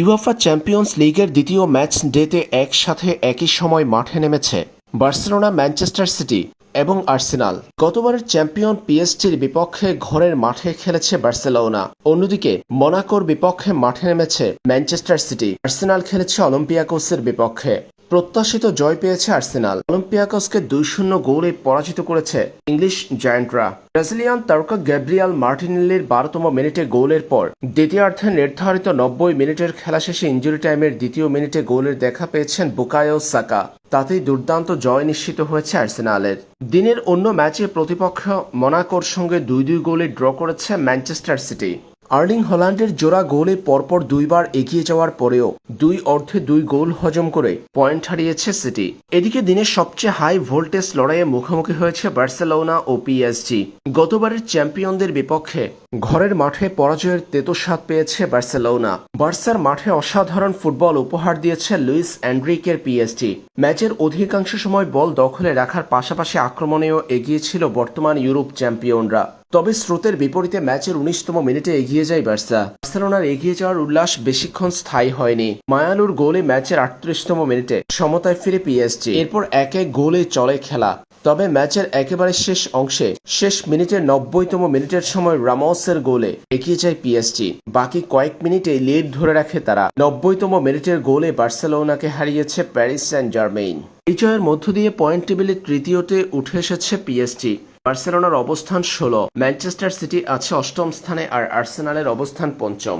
UEFA champions লিগের দ্বিতীয় match ডেতে একসাথে একই সময় মাঠে নেমেছে বার্সেলোনা, ম্যানচেস্টার সিটি এবং আর্সেনাল। গতবারের চ্যাম্পিয়ন পিএসটির বিপক্ষে ঘরের মাঠে খেলেছে বার্সেলোনা। অন্যদিকে, মোনাকোর বিপক্ষে মাঠে নেমেছে ম্যানচেস্টার সিটি। আর্সেনাল খেলেছে অলিম্পিয়াকোসের বিপক্ষে। প্রত্যাশিত জয় পেয়েছে আর্সেনাল। অলিম্পিয়াকসকে দুই শূন্য গোলে পরাজিত করেছে ইংলিশ জায়ান্টরা। ব্রাজিলিয়ান তারকা গ্যাব্রিয়াল মার্টিনেল্লির বারোতম মিনিটে গোলের পর দ্বিতীয়ার্ধে নির্ধারিত নব্বই মিনিটের খেলা শেষে ইঞ্জুরি টাইমের দ্বিতীয় মিনিটে গোলের দেখা পেয়েছেন বুকায়ো সাকা। তাতেই দুর্দান্ত জয় নিশ্চিত হয়েছে আর্সেনালের। দিনের অন্য ম্যাচে প্রতিপক্ষ মোনাকোর সঙ্গে দুই দুই গোলে ড্র করেছে ম্যানচেস্টার সিটি। আর্লিং হল্যান্ডের জোড়া গোলে পরপর দুইবার এগিয়ে যাওয়ার পরেও দুই অর্ধে দুই গোল হজম করে পয়েন্ট হারিয়েছে সিটি। এদিকে দিনের সবচেয়ে হাই ভোল্টেজ লড়াইয়ে মুখোমুখি হয়েছে বার্সেলোনা ও পিএসজি। গতবারের চ্যাম্পিয়নদের বিপক্ষে ঘরের মাঠে পরাজয়ের তেতো স্বাদ পেয়েছে বার্সেলোনা। বার্সার মাঠে অসাধারণ ফুটবল উপহার দিয়েছে লুইস অ্যান্ড্রিকের পিএসজি। ম্যাচের অধিকাংশ সময় বল দখলে রাখার পাশাপাশি আক্রমণেও এগিয়ে ছিল বর্তমান ইউরোপ চ্যাম্পিয়নরা। তবে স্রোতের বিপরীতে ম্যাচের উনিশতম মিনিটে এগিয়ে যায় বার্সা। বার্সেলোনার এগিয়ে যাওয়ার উল্লাস বেশিক্ষণ স্থায়ী হয়নি। মায়ালুর গোলে ম্যাচের আটত্রিশতম মিনিটে সমতায় ফিরে পিএসজি। এরপর এক এক গোলে চলে খেলা। তবে ম্যাচের একেবারে শেষ অংশে শেষ মিনিটের নব্বইতম মিনিটের সময় রামসের গোলে এগিয়ে যায় পিএসজি বাকি কয়েক মিনিটে লিড ধরে রাখে তারা। নব্বইতম মিনিটের গোলে বার্সেলোনাকে হারিয়েছে প্যারিস সেন্ট জার্মেইন এই জয়ের মধ্য দিয়ে পয়েন্ট টেবিলের তৃতীয়তে উঠে এসেছে পিএসজি বার্সেলোনার অবস্থান ষোলো, ম্যানচেস্টার সিটি আছে অষ্টম স্থানে আর আর্সেনালের অবস্থান পঞ্চম।